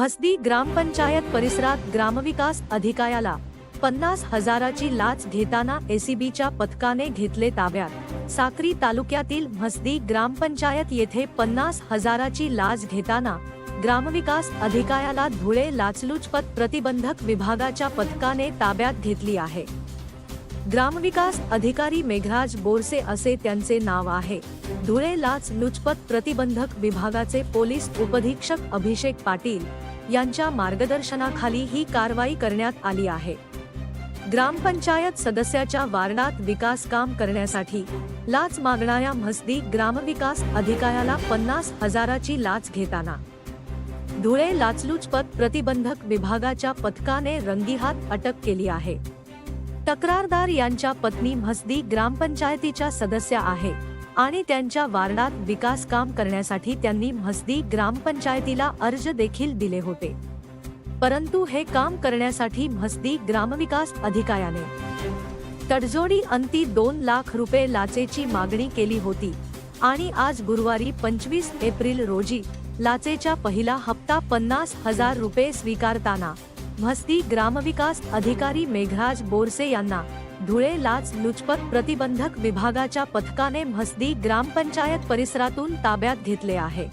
म्हसदी ग्रामपंचायत परिसरात ग्रामविकास अधिकाऱ्याला पन्नास हजाराची लाच घेताना एसीबीच्या पथकाने घेतले ताब्यात. साक्री तालुक्यातील म्हसदी ग्रामपंचायत येथे पन्नास हजाराची लाच घेताना ग्रामविकास अधिकाऱ्याला धुळे लाचलुचपत प्रतिबंधक विभागाच्या पथकाने ताब्यात घेतली आहे. ग्रामविकास अधिकारी मेघराज बोरसे असे त्यांचे नाव आहे. धुळे लाच लुचपत प्रतिबंधक विभागाचे पोलीस उपधीक्षक अभिषेक पाटील यांच्या मार्गदर्शनाखाली ही कारवाई करण्यात आली आहे. ग्रामपंचायत सदस्याच्या वारणात विकास काम करण्यासाठी लाच मागणाऱ्या म्हसदी ग्रामविकास अधिकाऱ्याला पन्नास हजाराची लाच घेताना. धुळे लाचलुचपत प्रतिबंधक विभागाच्या पथकाने रंगीहात अटक केली आहे. तक्रारदार यांच्या पत्नी म्हसदी ग्रामपंचायतीच्या सदस्या आहे. आणि त्यांच्या वार्डात विकास काम करण्यासाठी त्यांनी म्हसदी ग्रामपंचायतीला अर्ज देखील दिले होते. परंतु हे काम करण्यासाठी म्हसदी ग्रामविकास अधिकाऱ्याने तडजोडी अंती दोन लाख रुपये लाचेची मागणी केली होती आणि आज गुरुवारी पंचवीस एप्रिल रोजी लाचेचा पहिला हप्ता पन्नास हजार रुपये स्वीकारताना म्हस्ती ग्रामविकास अधिकारी मेघराज बोरसे यांना धुळे लाच लुचपत प्रतिबंधक विभागाच्या पथकाने म्हसदी ग्रामपंचायत परिसरातून ताब्यात घेतले आहे.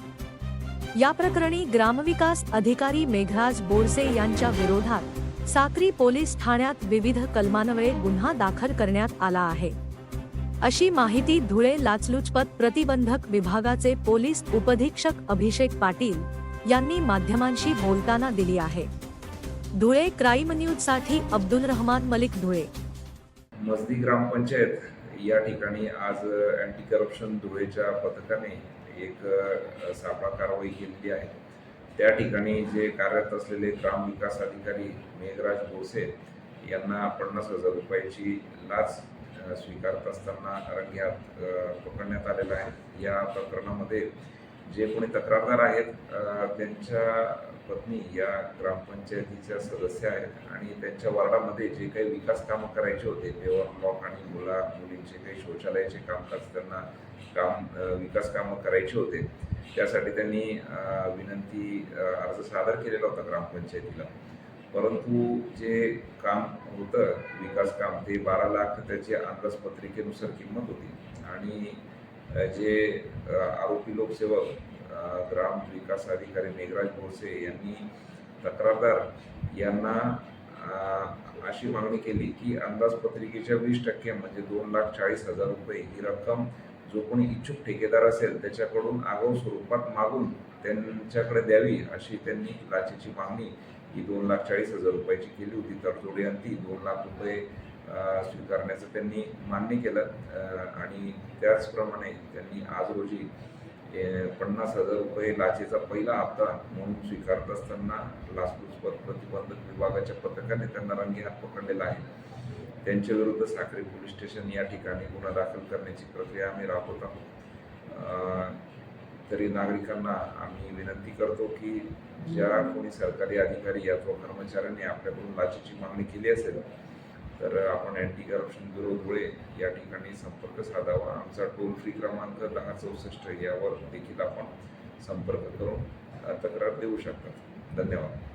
या प्रकरणी ग्रामविकास अधिकारी मेघराज बोरसे यांच्या विरोधात साक्री पोलीस ठाण्यात विविध कलमान्वये गुन्हा दाखल करण्यात आला आहे. अशी माहिती धुळे लाचलुचपत प्रतिबंधक विभागाचे पोलीस उपधीक्षक अभिषेक पाटील यांनी माध्यमांशी बोलताना दिली आहे. धुळे क्राईम न्यूजसाठी अब्दुल रहमान मलिक धुळे. मजदी ग्रामपंचायत या ठिकाणी आज अँटी करप्शन धुळेच्या पथकाने एक सापळा कारवाई केलेली आहे. त्या ठिकाणी जे कार्यरत असलेले ग्रामविकास अधिकारी मेघराज भोसे यांना पन्नास हजार रुपयाची लाच स्वीकारत असताना रंग्यात पकडण्यात आलेला आहे. या प्रकरणामध्ये जे कोणी तक्रारदार आहेत त्यांच्या पत्नी या ग्रामपंचायतीच्या सदस्य आहेत आणि त्यांच्या वार्डामध्ये जे काही विकास कामं करायचे होते पेवर ब्लॉक आणि मुला मुलींचे काही शौचालयाचे कामकाज त्यांना काम विकास कामं करायचे होते त्यासाठी त्यांनी विनंती अर्ज सादर केलेला होता ग्रामपंचायतीला. परंतु जे काम होतं विकास काम ते बारा लाख त्याची अंदाजपत्रिकेनुसार किंमत होती. आणि जे आरोपी लोकसेवक ग्राम विकास अधिकारी मेघराज भोसे यांनी तक्रारदार यांना अशी मागणी केली की अंदाजपत्रिकेच्या वीस टक्के म्हणजे दोन लाख चाळीस हजार रुपये ही रक्कम जो कोणी इच्छुक ठेकेदार असेल त्याच्याकडून आगाऊ स्वरूपात मागून त्यांच्याकडे द्यावी अशी त्यांनी लाचेची मागणी ही दोन लाख चाळीस हजार रुपयाची केली होती. तडजोडी अंती दोन लाख रुपये स्वीकारण्याचं त्यांनी मान्य केलं आणि त्याचप्रमाणे त्यांनी आज रोजी पन्नास हजार रुपये लाचेचा पहिला हप्ता म्हणून स्वीकारत असताना लाचलुचपत प्रतिबंधक विभागाच्या पथकाने त्यांना रंगी हात पकडलेला आहे. त्यांच्या विरुद्ध पोलीस स्टेशन या ठिकाणी गुन्हा दाखल करण्याची प्रक्रिया आम्ही राबवत आहोत. तरी नागरिकांना आम्ही विनंती करतो की ज्या कोणी सरकारी अधिकारी अथवा कर्मचाऱ्यांनी आपल्याकडून लाचेची मागणी केली असेल तर आपण अँटी करप्शन ब्युरो धुळे या ठिकाणी संपर्क साधावा. आमचा टोल फ्री क्रमांक दहा चौसष्ट यावर देखील आपण संपर्क करून तक्रार देऊ शकतात धन्यवाद.